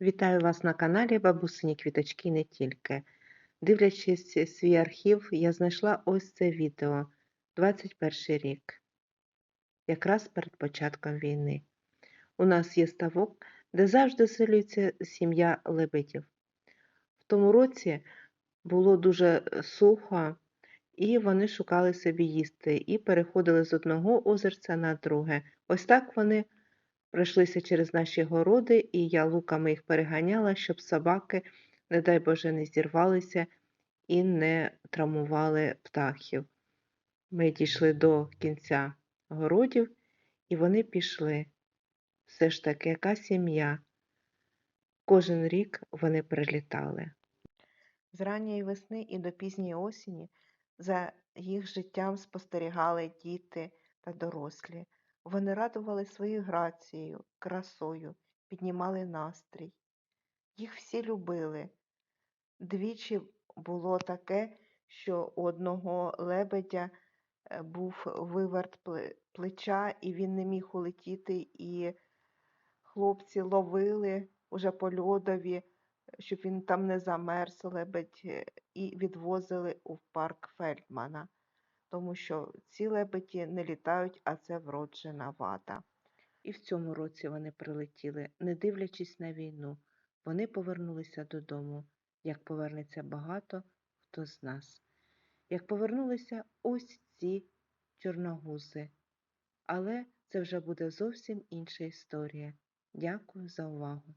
Вітаю вас на каналі Бабусині Квіточки не тільки. Дивлячись свій архів, я знайшла ось це відео 21 рік, якраз перед початком війни. У нас є ставок, де завжди селюється сім'я лебедів. В тому році було дуже сухо, і вони шукали собі їсти і переходили з одного озерця на друге. Ось так вони пройшлися через наші городи, і я луками їх переганяла, щоб собаки, не дай Боже, не зірвалися і не травмували птахів. Ми дійшли до кінця городів, і вони пішли. Все ж таки, яка сім'я. Кожен рік вони прилітали. З ранньої весни і до пізньої осені за їх життям спостерігали діти та дорослі. Вони радували своєю грацією, красою, піднімали настрій. Їх всі любили. Двічі було таке, що у одного лебедя е, був виверт плеча, і він не міг улетіти, і хлопці ловили уже по льодові, щоб він там не замерз, лебедь, е, і відвозили у парк Фельдмана тому що ці лебеді не літають, а це вроджена вада. І в цьому році вони прилетіли, не дивлячись на війну. Вони повернулися додому, як повернеться багато хто з нас. Як повернулися ось ці чорногузи. Але це вже буде зовсім інша історія. Дякую за увагу.